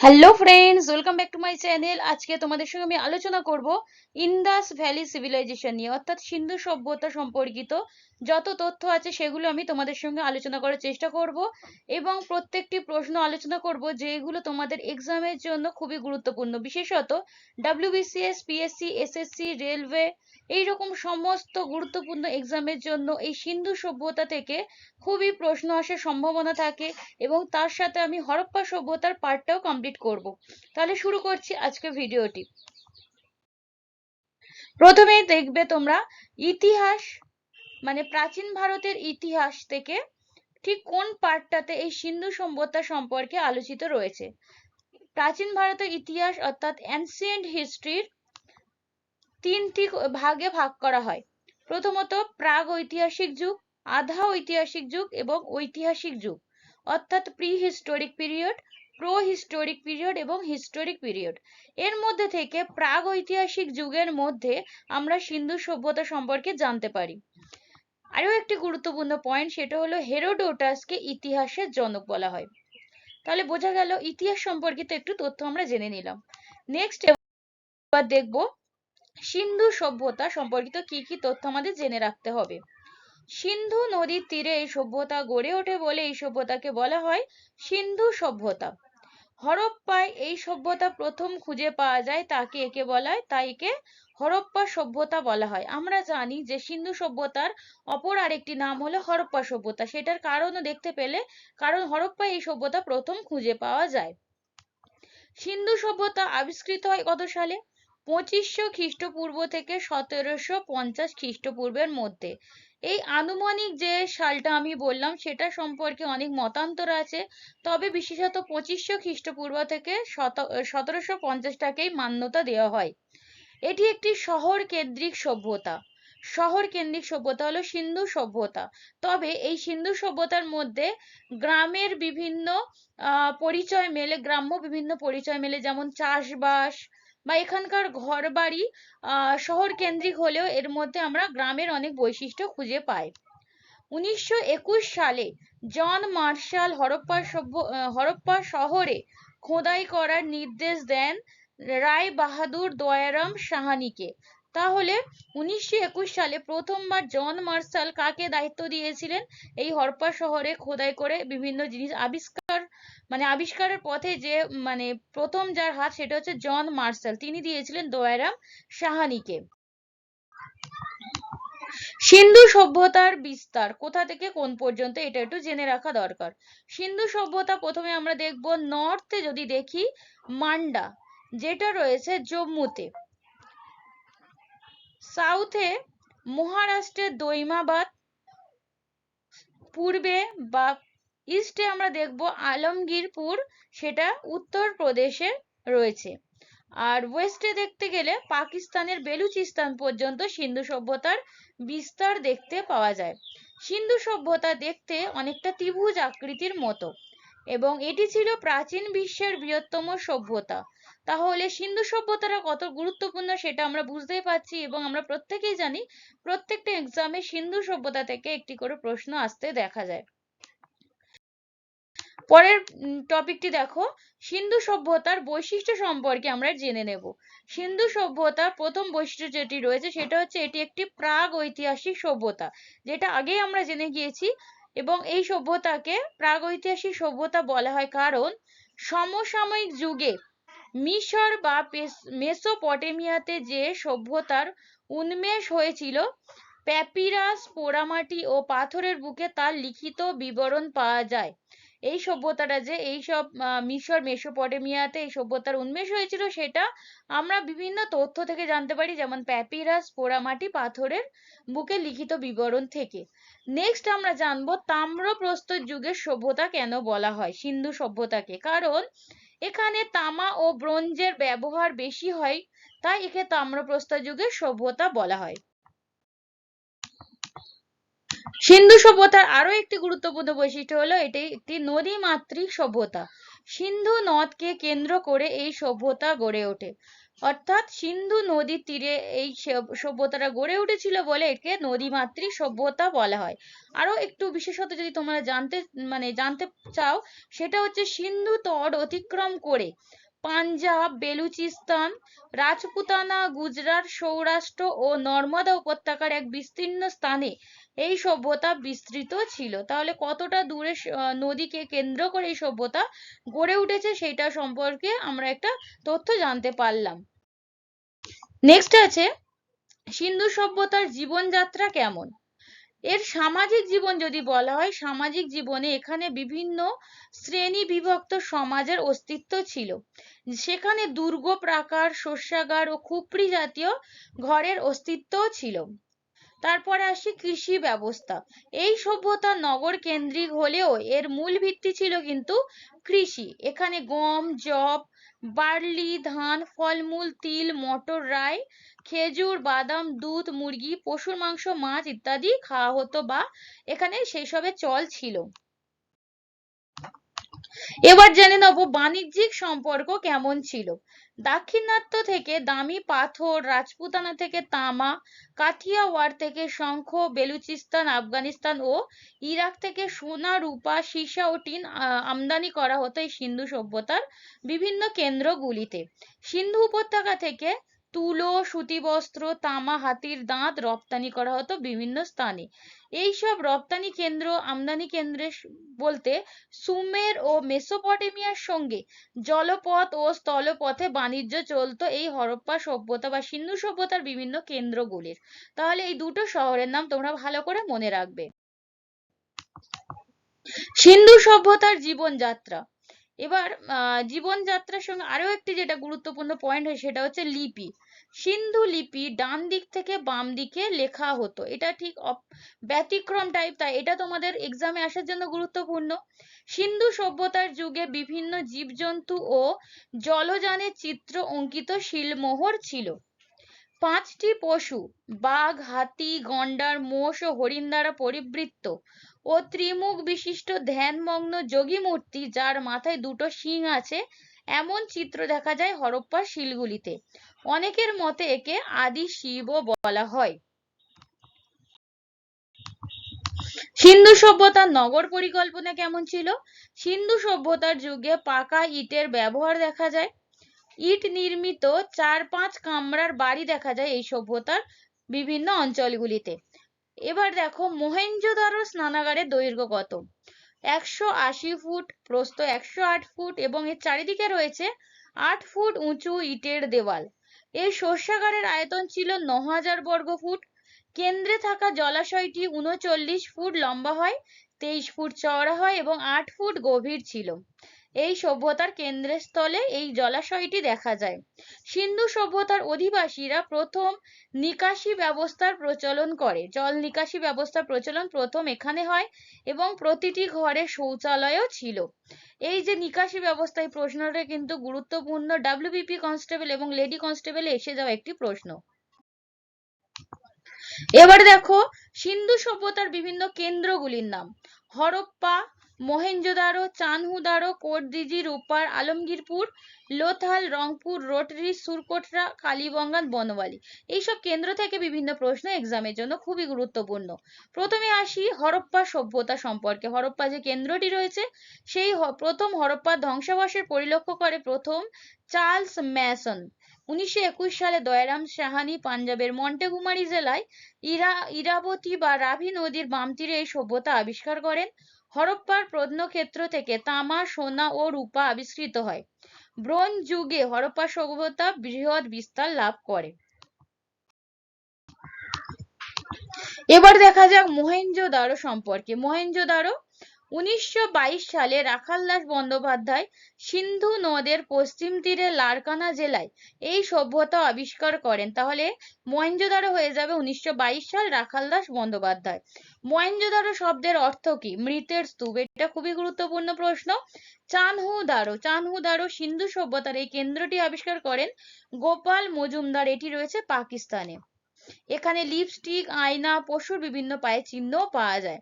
Hello friends welcome back to my channel আজকে তোমাদের সঙ্গে আমি আলোচনা করব ইন্দাস ভ্যালি সিভিলাইজেশন নিয়ে, অর্থাৎ সিন্ধু সভ্যতা সম্পর্কিত যত তথ্য আছে সেগুলো আমি তোমাদের সঙ্গে আলোচনা করার চেষ্টা করব এবং প্রত্যেকটি প্রশ্ন আলোচনা করব যেগুলো তোমাদের এক্সামের জন্য খুবই গুরুত্বপূর্ণ। বিশেষত ডাব্লিউবিসিএস পিএসসি এসএসসি রেলওয়ে এইরকম সমস্ত গুরুত্বপূর্ণ এক্সামের জন্য এই সিন্ধু সভ্যতা থেকে খুবই প্রশ্ন আসার সম্ভাবনা থাকে এবং তার সাথে আমি হরপ্পা সভ্যতার পার্টটাও কমপ্লিট করব। তাহলে শুরু করছি আজকে ভিডিওটি। প্রথমেই দেখবে তোমরা ইতিহাস মানে প্রাচীন ভারতের ইতিহাস থেকে ঠিক কোন পার্টটাতে এই সিন্ধু সভ্যতা সম্পর্কে আলোচিত রয়েছে। প্রাচীন ভারতের ইতিহাস অর্থাৎ অ্যানসিয়েন্ট হিস্ট্রির তিনটি ভাগে ভাগ করা হয়। প্রথমত প্রাগ ঐতিহাসিক যুগ, আধা ঐতিহাসিক যুগ এবং ঐতিহাসিক যুগ, অর্থাৎ prehistoric period pro historic period এবং হিস্টোরিক পিরিয়ড। এর মধ্যে থেকে প্রাগ ঐতিহাসিক যুগের মধ্যে আমরা সিন্ধু সভ্যতা সম্পর্কে জানতে পারি। আরও একটি গুরুত্বপূর্ণ পয়েন্ট সেটা হলো হেরোডোটাসকে ইতিহাসের জনক বলা হয়। তাহলে বোঝা গেল ইতিহাস সম্পর্কিত একটু তথ্য আমরা জেনে নিলাম। নেক্সট এবার দেখব সিন্ধু সভ্যতা সম্পর্কিত কি কি তথ্য আমাদের জেনে রাখতে হবে। সিন্ধু নদীর তীরে এই সভ্যতা গড়ে ওঠে বলে এই সভ্যতাকে বলা হয় সিন্ধু সভ্যতা। হরপ্পায় এই সভ্যতা প্রথম খুঁজে পাওয়া যায় তাকে একে বলা হয়, তাই একে হরপ্পা সভ্যতা বলা হয়। আমরা জানি যে সিন্ধু সভ্যতার অপর আরেকটি নাম হলো হরপ্পা সভ্যতা। সেটার কারণও দেখতে পেলে কারণ হরপ্পায় এই সভ্যতা প্রথম খুঁজে পাওয়া যায়। সিন্ধু সভ্যতা আবিষ্কৃত হয় কত সালে? পঁচিশশো খ্রিস্টপূর্ব থেকে সতেরোশো পঞ্চাশ খ্রিস্টপূর্বের মধ্যে। এই আনুমানিক যে সালটা আমি বললাম, সেটা সম্পর্কে অনেক মতান্তর আছে। তবে বিশেষত পঁচিশশো খ্রিস্টপূর্ব থেকে সতেরোশো পঞ্চাশটাকেই মান্যতা দেওয়া হয়। এটি একটি শহর কেন্দ্রিক সভ্যতা। শহর কেন্দ্রিক সভ্যতা হলো সিন্ধু সভ্যতা। তবে এই সিন্ধু সভ্যতার মধ্যে গ্রামের বিভিন্ন পরিচয় মেলে, গ্রাম্য বিভিন্ন পরিচয় মেলে, যেমন চাষবাস বা এখানকার ঘর বাড়ি আহ কেন্দ্রিক হলেও এর মধ্যে আমরা গ্রামের অনেক বৈশিষ্ট্য খুঁজে পাই। উনিশশো একুশ সালে জন মার্শাল হরপ্পা সভ্য হরপ্পা শহরে খোদাই করার নির্দেশ দেন রায় বাহাদুর দয়ারাম সাহানিকে। তাহলে উনিশশো একুশ সালে প্রথমবার জন মার্শাল কাকে দায়িত্ব দিয়েছিলেন? এই হরপ্পা শহরে খোদাই করে বিভিন্ন জিনিস আবিষ্কার মানে আবিষ্কারের পথে যে মানে প্রথম যার হাত সেটা হচ্ছে জন মার্শাল। তিনি দিয়েছিলেন দয়ারাম সাহানিকে। সিন্ধু সভ্যতার বিস্তার, কোথা থেকে কোন পর্যন্ত, এটা একটু জেনে রাখা দরকার। সিন্ধু সভ্যতা প্রথমে আমরা দেখব নর্থে যদি দেখি, মান্ডা, যেটা রয়েছে জম্মুতে। সাউথে মহারাষ্ট্রের দৈমাবাদ, পূর্বে বা ইস্টে আমরা দেখব আলমগীরপুর, সেটা উত্তর প্রদেশে রয়েছে। আর ওয়েস্টে দেখতে গেলে পাকিস্তানের বেলুচিস্তান পর্যন্ত সিন্ধু সভ্যতার বিস্তার দেখতে পাওয়া যায়। সিন্ধু সভ্যতা দেখতে অনেকটা ত্রিভুজ আকৃতির মতো এবং এটি ছিল প্রাচীন বিশ্বের বৃহত্তম সভ্যতা। তাহলে সিন্ধু সভ্যতাটা কত গুরুত্বপূর্ণ সেটা আমরা বুঝতেই পারছি এবং আমরা প্রত্যেকেই জানি প্রত্যেকটা এক্সামে সিন্ধু সভ্যতা থেকে একটি করে প্রশ্ন আসতে দেখা যায়। পরের টপিকটি দেখো, সিন্ধু সভ্যতার বৈশিষ্ট্য সম্পর্কে আমরা জেনে নেব। সিন্ধু সভ্যতার প্রথম বৈশিষ্ট্য যেটি রয়েছে সেটা হচ্ছে এটি একটি প্রাগ ঐতিহাসিক সভ্যতা, যেটা আগেই আমরা জেনে গিয়েছি এবং এই সভ্যতাকে প্রাগ ঐতিহাসিক সভ্যতা বলা হয় কারণ সমসাময়িক যুগে মিশর বা মেসোপটেমিয়াতে যে সভ্যতার উন্মেষ হয়েছিল, প্যাপিরাস পোড়ামাটি ও পাথরের বুকে তার লিখিত বিবরণ পাওয়া যায়। এই সভ্যতাটা যে এই সব মিশর, মেসোপটেমিয়াতে এই সভ্যতার উন্মেষ হয়েছিল, সেটা আমরা বিভিন্ন তথ্য থেকে জানতে পারি, যেমন প্যাপিরাস পোড়ামাটি পাথরের বুকে লিখিত বিবরণ থেকে। নেক্সট আমরা জানব তাম্রপ্রস্তর যুগের সভ্যতা কেন বলা হয়, সিন্ধু সভ্যতাকে। কারণ এখানে তামা ও ব্রোঞ্জের ব্যবহার বেশি হয়, তাই একে তাম্রপ্রস্তর যুগের সভ্যতা বলা হয়। সিন্ধু সভ্যতার আরও একটি গুরুত্বপূর্ণ বৈশিষ্ট্য হলো এটি একটি নদী মাতৃক সভ্যতা। সিন্ধু নদকে কেন্দ্র করে এই সভ্যতা গড়ে ওঠে। অর্থাৎ সিন্ধু নদীর তীরে এই সভ্যতাটা গড়ে উঠেছিল বলে একে নদীমাতৃক সভ্যতা বলা হয়। আরও একটু বিশেষত যদি তোমরা জানতে মানে জানতে চাও, সেটা হচ্ছে সিন্ধু তট অতিক্রম করে পাঞ্জাব, বেলুচিস্তান, রাজপুতানা, গুজরাট, সৌরাষ্ট্র ও নর্মদা উপত্যকার এক বিস্তীর্ণ স্থানে এই সভ্যতা বিস্তৃত ছিল। তাহলে কতটা দূরে নদীকে কেন্দ্র করে এই সভ্যতা গড়ে উঠেছে সেটা সম্পর্কে আমরা একটা তথ্য জানতে পারলাম। নেক্সট আছে, সিন্ধু সভ্যতার জীবনযাত্রা কেমন? এর সামাজিক জীবন যদি বলা হয়, সামাজিক জীবনে এখানে বিভিন্ন শ্রেণি বিভক্ত সমাজের অস্তিত্ব ছিল। সেখানে দুর্গ, প্রাকার, শস্যাগার ও খুপড়ি জাতীয় ঘরের অস্তিত্বও ছিল। তারপরে আসি কৃষি ব্যবস্থা। এই সভ্যতা নগর কেন্দ্রিক হলেও এর মূল ভিত্তি ছিল কিন্তু কৃষি। এখানে গম, যব, বার্লি, ধান, ফলমূল, তিল, মটর, রাই, খেজুর, বাদাম, দুধ, মুরগি, পশুর মাংস, মাছ ইত্যাদি খাওয়া হতো বা এখানে সেই সবের চল ছিল। এবার জেনে নেব বাণিজ্যিক সম্পর্ক কেমন ছিল। দাক্ষিণাত্য থেকে দামি পাথর, রাজপুতানা থেকে তামা কাথিয়াওয়াড় থেকে শঙ্খ, বেলুচিস্তান, আফগানিস্তান ও ইরাক থেকে সোনা, রূপা, সীসা ও টিন আমদানি করা হতো এই সিন্ধু সভ্যতার বিভিন্ন কেন্দ্রগুলিতে। সিন্ধু উপত্যকা থেকে তুলো, সুতি বস্ত্র, তামা, হাতির দাঁত রপ্তানি করা হতো বিভিন্ন স্থানে। এইসব রপ্তানি কেন্দ্র, আমদানি কেন্দ্রে বলতে সুমের ও মেসোপটেমিয়ার সঙ্গে জলপথ ও স্থলপথে বাণিজ্য চলতো এই হরপ্পা সভ্যতা বা সিন্ধু সভ্যতার বিভিন্ন কেন্দ্রগুলির। তাহলে এই দুটো শহরের নাম তোমরা ভালো করে মনে রাখবে। সিন্ধু সভ্যতার জীবনযাত্রা এবার জীবনযাত্রার সঙ্গে আরও একটি যেটা গুরুত্বপূর্ণ পয়েন্ট হয় সেটা হচ্ছে লিপি। সিন্ধু লিপি ডান দিক থেকে বাম দিকে লেখা হতো। এটা ঠিক ব্যতিক্রম টাইপ তাই এটা তোমাদের এক্সামে আসার জন্য গুরুত্বপূর্ণ। সিন্ধু সভ্যতার যুগে বিভিন্ন জীবজন্তু ও জলযানের চিত্র অঙ্কিত শিলমোহর ছিল। পাঁচটি পশু, বাঘ, হাতি, গন্ডার, মোষ ও হরিণ দ্বারা পরিবৃত্ত। ও ত্রিমুখ বিশিষ্ট ধ্যানমগ্ন যোগী মূর্তি, যার মাথায় দুটো শিং আছে, এমন চিত্র দেখা যায় হরপ্পার শিলগুলিতে। অনেকের মতে একে আদি শিবও বলা হয়। সিন্ধু সভ্যতার নগর পরিকল্পনা কেমন ছিল? সিন্ধু সভ্যতার যুগে পাকা ইটের ব্যবহার দেখা যায়। ইট নির্মিত চার পাঁচ কামরার বাড়ি দেখা যায় এই সভ্যতার বিভিন্ন অঞ্চলগুলিতে। এবার দেখো মহেঞ্জোদারো স্নানাগারের দৈর্ঘ্য কত? একশো আশি ফুট, প্রস্থ একশো আট ফুট এবং এর চারিদিকে রয়েছে আট ফুট উঁচু ইটের দেওয়াল। এই শস্যাগারের আয়তন ছিল ন হাজার বর্গ ফুট। কেন্দ্রে থাকা জলাশয়টি উনচল্লিশ ফুট লম্বা হয়, তেইশ ফুট চওড়া হয় এবং আট ফুট গভীর ছিল। এই সভ্যতার কেন্দ্রস্থলে এই জলাশয়টি দেখা যায়। সিন্ধু সভ্যতার অধিবাসীরা প্রথম নিকাশি ব্যবস্থার প্রচলন করে। জল নিকাশি ব্যবস্থার প্রচলন প্রথম এখানে হয় এবং প্রতিটি ঘরে শৌচালয়ও ছিল। এই যে নিকাশি ব্যবস্থা এই প্রশ্নটা কিন্তু গুরুত্বপূর্ণ। ডাব্লিউবিপি কনস্টেবল এবং লেডি কনস্টেবল এসে যাওয়া একটি প্রশ্ন। এবার দেখো, সিন্ধু সভ্যতার বিভিন্ন কেন্দ্রগুলির নাম। হরপ্পা মহেঞ্জোদারো চানহুদারো কোটদিজি, রূপার, আলমগীরপুর, লোথাল, রংপুর, রোটরি, সুরকোটরা, কালীবঙ্গান, বনওয়ালি। এইসব কেন্দ্র থেকে বিভিন্ন প্রশ্ন এক্সামের জন্য খুবই গুরুত্বপূর্ণ। প্রথমে আসি হরপ্পা সভ্যতা সম্পর্কে। হরপ্পা যে কেন্দ্রটি রয়েছে, সেই প্রথম হরপ্পার ধ্বংসাবশের পরিলক্ষ্য করে প্রথম চার্লস ম্যাসন। উনিশশো একুশ সালে দয়ারাম সাহানি পাঞ্জাবের মন্টেগুমারি জেলায় ইরা ইরাবতী বা রাভি নদীর বাম তীরে এই সভ্যতা আবিষ্কার করেন। হরপ্পার প্রত্নক্ষেত্র থেকে তামা, সোনা ও রূপা আবিষ্কৃত হয়। ব্রোঞ্জ যুগে হরপ্পা সভ্যতা বৃহৎ বিস্তার লাভ করে। এবার দেখা যাক মহেঞ্জোদারো সম্পর্কে। মহেঞ্জোদারো উনিশশো বাইশ সালে রাখালদাস বন্দ্যোপাধ্যায় সিন্ধু নদের পশ্চিম তীরে লারকানা জেলায় এই সভ্যতা আবিষ্কার করেন। তাহলে মহেঞ্জোদারো হয়ে যাবে উনিশশো বাইশ সাল রাখালদাস বন্দ্যোপাধ্যায়। মহেঞ্জোদারো শব্দের অর্থ কি? মৃতের স্তূপ। এটা খুবই গুরুত্বপূর্ণ প্রশ্ন। চানহুদারো। চানহুদারো সিন্ধু সভ্যতার এই কেন্দ্রটি আবিষ্কার করেন গোপাল মজুমদার। এটি রয়েছে পাকিস্তানে। এখানে লিপস্টিক আয়না, পশুর বিভিন্ন পায়ের চিহ্ন পাওয়া যায়।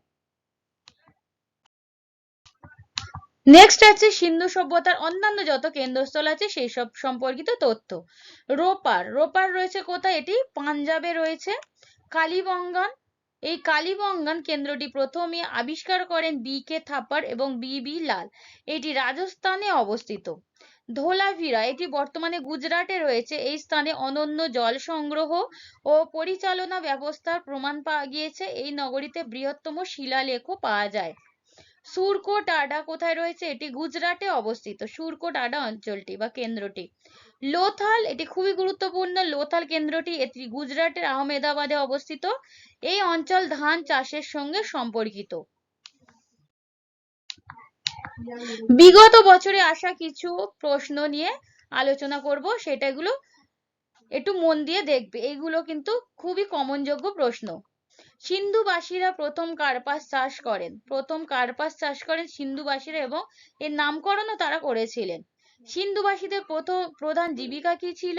নেক্সট আছে সিন্ধু সভ্যতার অন্যান্য যত কেন্দ্রস্থল আছে সেই সব সম্পর্কিত তথ্য। রোপার রোপার রয়েছে কোথায়? এটি পাঞ্জাবে রয়েছে। কালীবঙ্গান, এই কালীবঙ্গান কেন্দ্রটি প্রথমে আবিষ্কার করেন বি কে থাপার এবং বি বি লাল। এটি রাজস্থানে অবস্থিত। ধোলাভিরা, এটি বর্তমানে গুজরাটে রয়েছে। এই স্থানে অনন্য জল সংগ্রহ ও পরিচালনা ব্যবস্থার প্রমাণ পাওয়া গিয়েছে। এই নগরীতে বৃহত্তম শিলালেখও পাওয়া যায়। সুরকোট আডা কোথায় রয়েছে? এটি গুজরাটে অবস্থিত। সুরকোট আডা অঞ্চলটি বা কেন্দ্রটি। লোথাল, এটি খুবই গুরুত্বপূর্ণ। লোথাল কেন্দ্রটি এটি গুজরাটের আহমেদাবাদে অবস্থিত। এই অঞ্চল ধান চাষের সঙ্গে সম্পর্কিত। বিগত বছরে আসা কিছু প্রশ্ন নিয়ে আলোচনা করব। সেটাগুলো একটু মন দিয়ে দেখবে। এইগুলো কিন্তু খুবই কমনযোগ্য প্রশ্ন। সিন্ধুবাসীরা প্রথম কার্পাস চাষ করেন। প্রথম কার্পাস চাষ করেন সিন্ধুবাসীরা এবং এর নামকরণও তারা করেছিলেন। সিন্ধুবাসীদের প্রথম প্রধান জীবিকা কি ছিল?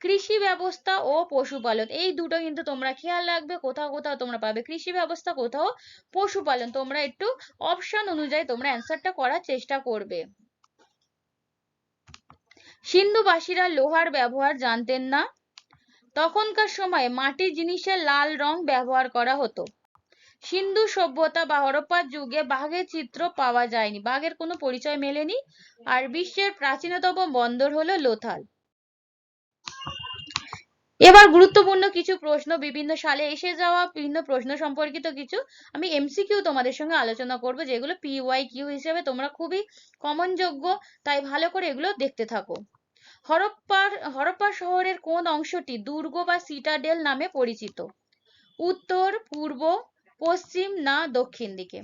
কৃষি ব্যবস্থা ও পশুপালন। এই দুটো কিন্তু তোমরা খেয়াল রাখবে, কোথাও কোথাও তোমরা পাবে। কৃষি ব্যবস্থা, কোথাও পশুপালন। তোমরা একটু অপশন অনুযায়ী তোমরা অ্যান্সারটা করার চেষ্টা করবে। সিন্ধুবাসীরা লোহার ব্যবহার জানতেন না। তখনকার সময়ে মাটির জিনিসের লাল রং ব্যবহার করা হতো। সিন্ধু সভ্যতা বা হরপ্পার যুগে বাঘের চিত্র পাওয়া যায়নি। বাঘের কোনো পরিচয় মেলেনি। আর বিশ্বের প্রাচীনতম বন্দর হলো লোথাল। এবার গুরুত্বপূর্ণ কিছু প্রশ্ন বিভিন্ন সালে এসে যাওয়া বিভিন্ন প্রশ্ন সম্পর্কিত কিছু আমি এমসিকিউ তোমাদের সঙ্গে আলোচনা করব, যেগুলো পিওয়াই কিউ হিসেবে তোমরা খুবই কমন যোগ্য, তাই ভালো করে এগুলো দেখতে থাকো। হরপ্পার, হরপ্পা শহরের কোন অংশটি দুর্গ বা সিটাডেল নামে পরিচিত? উত্তর, পূর্ব, পশ্চিম না দক্ষিণ দিকে?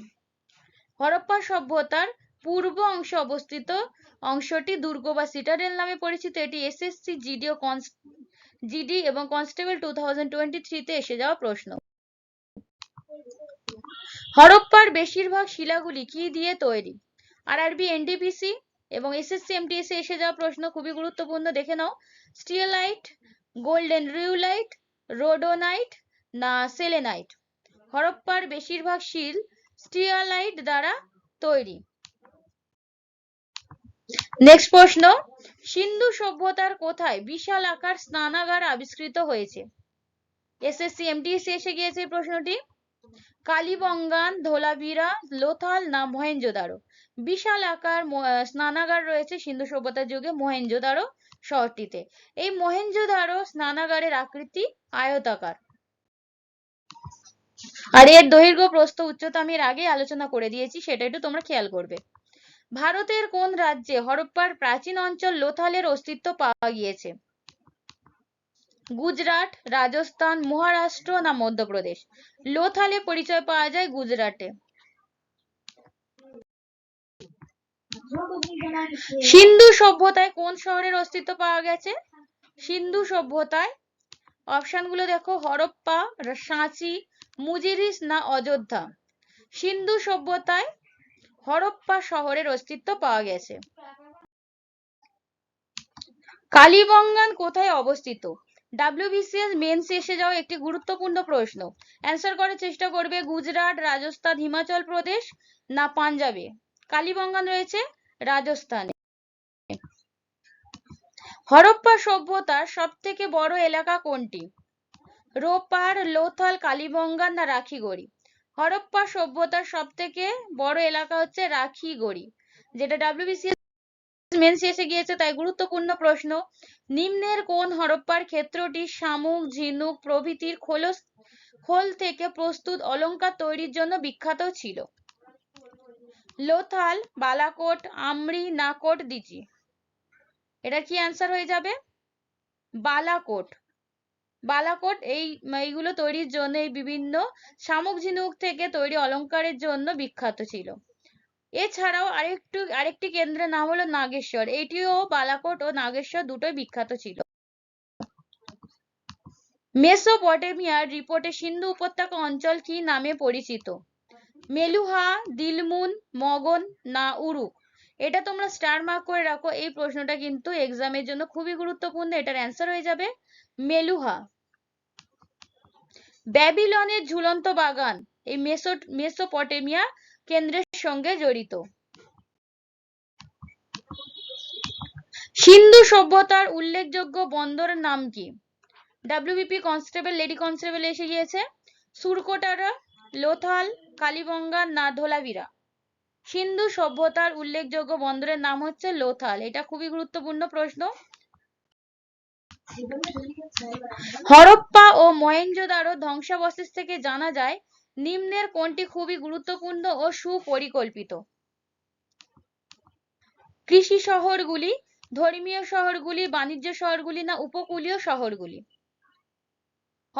হরপ্পা সভ্যতার পূর্ব অংশে অবস্থিত অংশটি দুর্গ বা সিটাডেল নামে পরিচিত। এটি এসএসসি জিডি ও জিডি এবং কনস্টেবল টু থাউজেন্ড টোয়েন্টি থ্রিতে এসে যাওয়া প্রশ্ন। হরপ্পার বেশিরভাগ শিলাগুলি কি দিয়ে তৈরি? আরআরবি এনডিপিসি এবং এসএসসি এমটিএসে এসে যাওয়া প্রশ্ন খুবই গুরুত্বপূর্ণ, দেখে নাও। স্টিয়ালাইট গোল্ডেন রিউলাইট রোডোনাইট না সেলেনাইট হরপ্পার বেশিরভাগ শিল স্টিয়ালাইট দ্বারা তৈরি। নেক্সট প্রশ্ন, সিন্ধু সভ্যতার কোথায় বিশাল আকার স্নানাগার আবিষ্কৃত হয়েছে? এসএসসি এমটিএসি এসে গিয়েছে প্রশ্নটি। কালীবঙ্গান, ধোলাভিরা, লোথাল না মহেঞ্জোদারো বিশাল আকার স্নানাগার রয়েছে সিন্ধু সভ্যতার যুগে মহেঞ্জোদারো শহরটিতে। এই মহেঞ্জোদারো স্নানাগারের আকৃতি আয়তাকার। আর এর দৈর্ঘ্য, প্রস্থ, উচ্চতা আমি এর আগে আলোচনা করে দিয়েছি, সেটা একটু তোমরা খেয়াল করবে। ভারতের কোন রাজ্যে হরপ্পার প্রাচীন অঞ্চল লোথালের অস্তিত্ব পাওয়া গিয়েছে? গুজরাট, রাজস্থান, মহারাষ্ট্র না মধ্যপ্রদেশ? লোথালে পরিচয় পাওয়া যায় গুজরাটে। সিন্ধু সভ্যতায় কোন শহরের অস্তিত্ব পাওয়া গেছে? সিন্ধু সভ্যতায় অপশনগুলো দেখো, হরপ্পা, সাঁচি, মুজিরিস না অযোধ্যা? সিন্ধু সভ্যতায় হরপ্পা শহরের অস্তিত্ব পাওয়া গেছে। কালীবঙ্গান কোথায় অবস্থিত? ডাব্লিউবিসিএস মেন্স এসে যাওয়া একটি গুরুত্বপূর্ণ প্রশ্ন। অ্যান্সার করার চেষ্টা করবে গুজরাট, রাজস্থান, হিমাচল প্রদেশ না পাঞ্জাবে? কালীবঙ্গান রয়েছে রাজস্থানে। হরপ্পা সভ্যতার সব থেকে বড় এলাকা কোনটি? রোপার, লোথাল কালীবঙ্গান না রাখিগড়ি? হরপ্পা সভ্যতার সব থেকে বড় এলাকা হচ্ছে রাখিগড়ি, যেটা ডাব্লিউবিসিএস মেন্স এসে গিয়েছে, তাই গুরুত্বপূর্ণ প্রশ্ন। নিম্নের কোন হরপ্পার ক্ষেত্রটি শামুক, ঝিনুক প্রভৃতির খোলস, খোল থেকে প্রস্তুত অলংকার তৈরির জন্য বিখ্যাত ছিল? লোথাল, বালাকোট আমরি নাকোট, দিচি। এটা কি অ্যান্সার হয়ে যাবে? বালাকোট। বালাকোট এই, এইগুলো তৈরির জন্য এই বিভিন্ন শামুক ঝিনুক থেকে তৈরি অলংকারের জন্য বিখ্যাত ছিল। এছাড়াও আরেকটু, আরেকটি কেন্দ্রের নাম হলো নাগেশ্বর। এটিও বালাকোট ও নাগেশ্বর দুটোই বিখ্যাত ছিল। মেসোপটেমিয়ার রিপোর্টে সিন্ধু উপত্যকা অঞ্চল কি নামে পরিচিত? মেলুহা, দিলমুন, মগন, না উরুক এটা তোমরা স্টার মার্ক করে রাখো, এই প্রশ্নটা কিন্তু এক্সামের জন্য খুবই গুরুত্বপূর্ণ, এটার অ্যান্সার হয়ে যাবে মেলুহা। ব্যাবিলনের ঝুলন্ত বাগান, এই মেসো, মেসোপটেমিয়া কেন্দ্রের সঙ্গে জড়িত। সিন্ধু সভ্যতার উল্লেখযোগ্য বন্দরের নাম কি? ডাব্লিউবিপি কনস্টেবল লেডি কনস্টেবল এসে গিয়েছে। সুরকোটারা, লোথাল কালীবঙ্গা না সিন্ধু সভ্যতার উল্লেখযোগ্য বন্দরের নাম হচ্ছে লোথাল। এটা খুবই গুরুত্বপূর্ণ প্রশ্ন। হরপ্পা ও মহেঞ্জোদারো ধ্বংসাবশেষ থেকে জানা যায়, নিম্নের কোনটি খুবই গুরুত্বপূর্ণ ও সুপরিকল্পিত। কৃষি শহরগুলি, ধর্মীয় শহরগুলি, বাণিজ্য শহরগুলি না উপকূলীয় শহরগুলি।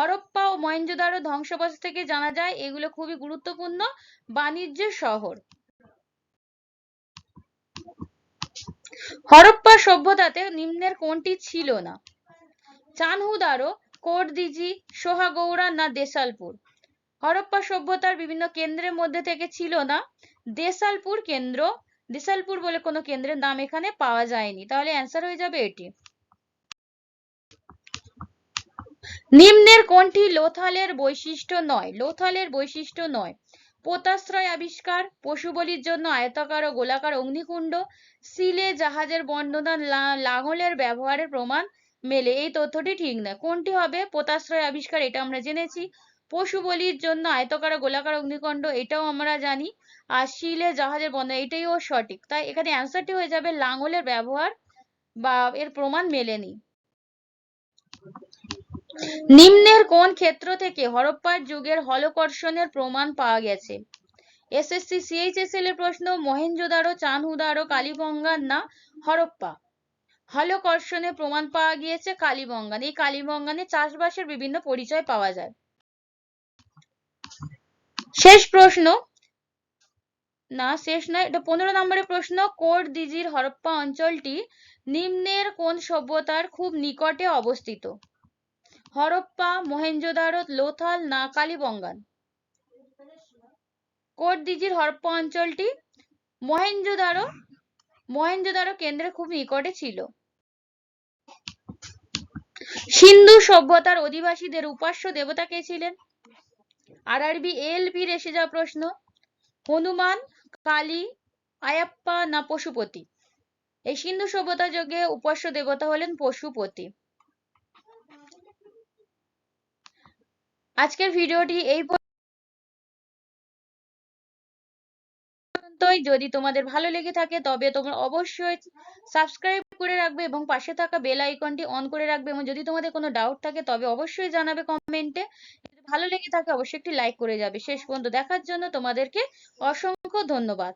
হরপ্পা ও মহেঞ্জোদারো ধ্বংসাবশেষ থেকে জানা যায়, এগুলো খুবই গুরুত্বপূর্ণ বাণিজ্য শহর। হরপ্পা সভ্যতাতে নিম্নের কোনটি ছিল না? চানহুদারো, কোটদিজি, সোহাগৌড়া না দেশালপুর? হরপ্পা সভ্যতার বিভিন্ন কেন্দ্রের মধ্যে থেকে ছিল না। দেশালপুর কেন্দ্র, দেশালপুর বলে কোনো কেন্দ্রের নাম এখানে পাওয়া যায়নি। তাহলে অ্যান্সার হয়ে যাবে এটি। নিম্নের কোনটি লোথালের বৈশিষ্ট্য নয়? লোথালের বৈশিষ্ট্য নয়। পোতাশ্রয় আবিষ্কার, পশু বলির জন্য আয়তাকার ও গোলাকার অগ্নিকুণ্ড, সিলে জাহাজের বর্ণনা লাঙলের ব্যবহারের প্রমাণ মেলে। এই তথ্যটি ঠিক নয়। কোনটি হবে পোতাশ্রয় আবিষ্কার এটা আমরা জেনেছি। পশু বলির জন্য আয়তাকার ও গোলাকার অগ্নিকুণ্ড এটাও আমরা জানি। আর শিলে জাহাজের বর্ণনা এটাইও সঠিক। তাই এখানে অ্যান্সারটি হয়ে যাবে, লাঙলের ব্যবহার বা এর প্রমাণ মেলেনি। নিম্নের কোন ক্ষেত্র থেকে হরপ্পার যুগের হলকর্ষণের প্রমাণ পাওয়া গেছে? এসএসসি, সিএইচএসএল এর প্রশ্ন মহেঞ্জোদারো চানহুদারো কালীবঙ্গান না হরপ্পা? হলকর্ষণের প্রমাণ পাওয়া গিয়েছে কালীবঙ্গান। এই কালীবঙ্গানে চাষবাসের বিভিন্ন পরিচয় পাওয়া যায়। শেষ প্রশ্ন। না, শেষ নয়, এটা পনেরো নম্বরের প্রশ্ন। কোট দিজির হরপ্পা অঞ্চলটি নিম্নের কোন সভ্যতার খুব নিকটে অবস্থিত? হরপ্পা মহেঞ্জোদারো লোথাল না কালীবঙ্গান কোট দিজির হরপ্পা অঞ্চলটি মহেঞ্জোদারো মহেঞ্জোদারো কেন্দ্রের খুব নিকটে ছিল। সিন্ধু সভ্যতার অধিবাসীদের উপাস্য দেবতা কে ছিলেন? আর আরবি এলপির এসে যাওয়া প্রশ্ন, হনুমান, কালী, আয়াপ্পা না পশুপতি? এই সিন্ধু সভ্যতা যুগে উপাস্য দেবতা হলেন পশুপতি। আজকের ভিডিওটি এই পর্যন্তই। যদি তোমাদের ভালো লেগে থাকে, তবে তোমরা অবশ্যই সাবস্ক্রাইব করে রাখবে এবং পাশে থাকা বেল আইকনটি অন করে রাখবে এবং যদি তোমাদের কোনো ডাউট থাকে, তবে অবশ্যই জানাবে কমেন্টে যদি ভালো লেগে থাকে, অবশ্যই একটি লাইক করে যাবে। শেষ পর্যন্ত দেখার জন্য তোমাদেরকে অসংখ্য ধন্যবাদ।